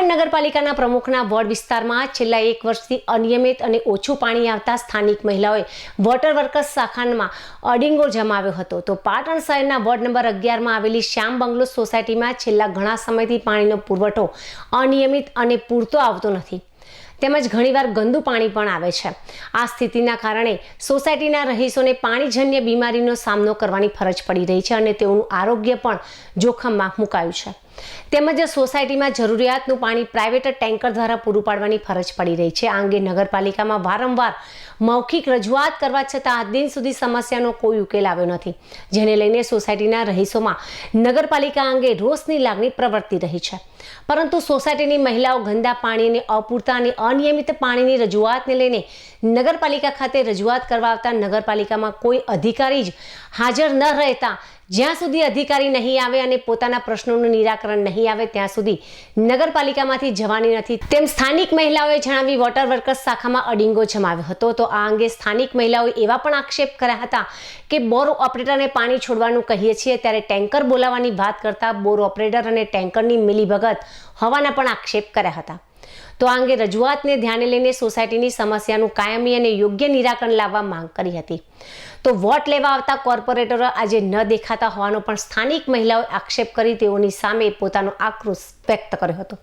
પાટણ નગરપાલિકાના પ્રમુખના વોર્ડ વિસ્તારમાં છેલ્લા એક વર્ષથી અનિયમિત અને ઓછું પાણી આવતા સ્થાનિક મહિલાઓએ વોટર વર્કર્સ શાખામાં અડિંગો જમાવ્યો હતો. તો પાટણ શહેરના વોર્ડ નંબર અગિયારમાં આવેલી શ્યામ બંગલો સોસાયટીમાં છેલ્લા ઘણા સમયથી પાણીનો પુરવઠો અનિયમિત અને પૂરતો આવતો નથી. તેમજ ઘણીવાર ગંદુ પાણી પણ આવે છે. આ સ્થિતિના કારણે સોસાયટીના રહીશોને પાણીજન્ય બીમારીનો સામનો કરવાની ફરજ પડી રહી છે અને તેઓનું આરોગ્ય પણ જોખમમાં મુકાયું છે. તેમજ સોસાયટીમાં જરૂરિયાતનું પાણી પ્રાઇવેટ ટેન્કર દ્વારા પૂરું પાડવાની ફરજ પડી રહી છે. આ અંગે નગરપાલિકામાં વારંવાર મૌખિક રજૂઆત કરવા છતાં આજ દિન સુધી સમસ્યાનો કોઈ ઉકેલ આવ્યો નથી. જેને લઈને સોસાયટીના રહીશોમાં નગરપાલિકા અંગે રોષની લાગણી પ્રવર્તી રહી છે. પરંતુ સોસાયટીની મહિલાઓ ગંદા પાણી અને અપૂરતા અને અનિયમિત પાણીની રજૂઆતને લઈને નગરપાલિકા ખાતે રજૂઆત કરવા આવતા નગરપાલિકામાં કોઈ અધિકારી જ હાજર ન રહેતા જ્યાં સુધી અધિકારી નહીં આવે અને પોતાના પ્રશ્નોનું નિરાકરણ નહીં આવે, ત્યાં સુધી નગરપાલિકામાંથી જવાની નથી. તેમ સ્થાનિક મહિલાઓએ જણાવી વોટર વર્કર્સ શાખામાં અડિંગો જમાવ્યો હતો. તો આ અંગે સ્થાનિક મહિલાઓએ એવા પણ આક્ષેપ કર્યા હતા કે બોર ઓપરેટરને પાણી છોડવાનું કહીએ છીએ ત્યારે ટેન્કર બોલાવવાની વાત કરતા બોર ઓપરેટર અને ટેન્કરની મિલીભગત હોવાના પણ આક્ષેપ કર્યા હતા. તો આ અંગે રજૂઆતને ધ્યાને લઈને સોસાયટીની સમસ્યાનું કાયમી અને યોગ્ય નિરાકરણ લાવવા માંગ કરી હતી. તો વોટ લેવા આવતા કોર્પોરેટરો આજે ન દેખાતા હોવાનો પણ સ્થાનિક મહિલાઓએ આક્ષેપ કરી તેઓની સામે પોતાનો આક્રોશ વ્યક્ત કર્યો હતો.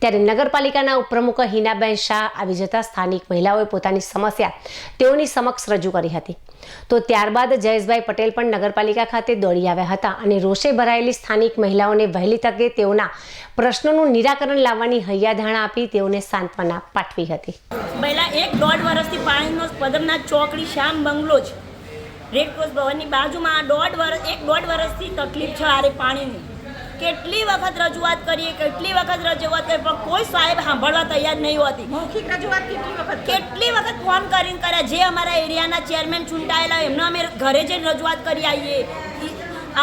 ત્યારે નગરપાલિકાના ઉપપ્રમુખ હિનાબેન શાહ આવી જતા સ્થાનિક મહિલાઓએ પોતાની સમસ્યા તેઓની સમક્ષ રજૂ કરી હતી. તો ત્યારબાદ જયેશભાઈ પટેલ પણ નગરપાલિકા ખાતે દોડી આવ્યા હતા અને રોષે ભરાયેલી સ્થાનિક મહિલાઓને વહેલી તકે તેઓના પ્રશ્નોનું નિરાકરણ લાવવાની હૈયાધારણા આપી તેઓને સાંત્વના પાઠવી હતી. પહેલાં એક દોઢ વર્ષથી પાણીનો પદમનાથ ચોકડી શ્યામ બંગલો છે રેડક્રોસ ભવનની બાજુમાં દોઢ વર્ષ એક દોઢ વર્ષથી તકલીફ છે આરે પાણીની. કેટલી વખત રજૂઆત કરીએ કેટલી વખત રજૂઆત કરીએ પણ કોઈ સાહેબ સાંભળવા તૈયાર નહીં હોતી. મૌખિક રજૂઆત કેટલી વખત કેટલી વખત ફોન કરીને કર્યા? જે અમારા એરિયાના ચેરમેન ચૂંટાયેલા એમને અમે ઘરે જઈને રજૂઆત કરી આવીએ.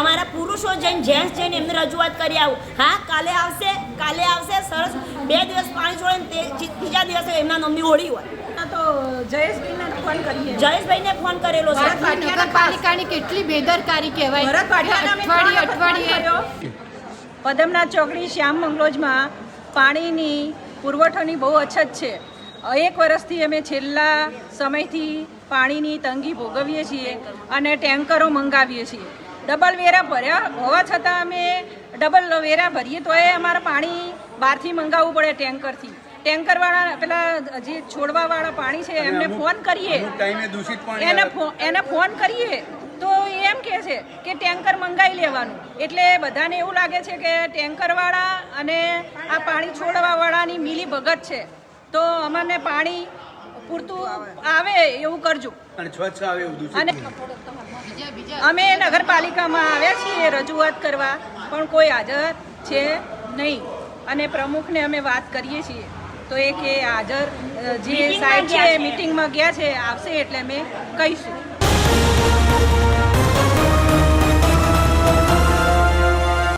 અમારા પુરુષો જઈને જેન્ટ્સ જઈને એમને રજૂઆત કરી આવું. હા કાલે આવશે કાલે આવશે સરસ. બે દિવસ પાણી છોડે ને તે બીજા ત્રીજા દિવસે એમના નામની હોળી હોય. તો જયેશભાઈને ફોન કરીએ. જયેશભાઈને ફોન કરેલો છે. નગરપાલિકાની કેટલી બેદરકારી કહેવાય. અઠવાડિયે અઠવાડિયે. પદમનાથ ચોકડી શ્યામ મંગલોજમાં પાણીની પુરવઠોની બહુ અછત છે. એક વર્ષથી અમે છેલ્લા સમયથી પાણીની તંગી ભોગવીએ છીએ અને ટેન્કરો મંગાવીએ છીએ. ડબલ વેરા ભર્યા. હોવા છતાં અમે ડબલ વેરા ભરીએ તો એ અમારે પાણી બહારથી મંગાવવું પડે ટેન્કરથી. ટેન્કરવાળા પેલા જે છોડવાવાળા પાણી છે એમને ફોન કરીએ. એને એને ફોન કરીએ તો એમ કહે છે કે ટેન્કર મંગાવી લેવાનું. એટલે બધાને એવું લાગે છે કે ટેન્કરવાળા અને આ પાણી છોડવાવાળાની મિલી ભગત છે. તો અમને પાણી પૂરતું આવે એવું કરજો. અને સ્વચ્છ આવે એવું દૂષિત અમે નગરપાલિકામાં આવ્યા છીએ રજૂઆત કરવા પણ કોઈ હાજર છે નહીં. અને પ્રમુખને અમે વાત કરીએ છીએ. તો એ કે હાજર જે સાહેબ છે છે. મિટિંગમાં ગયા છે આવશે એટલે અમે કહીશું.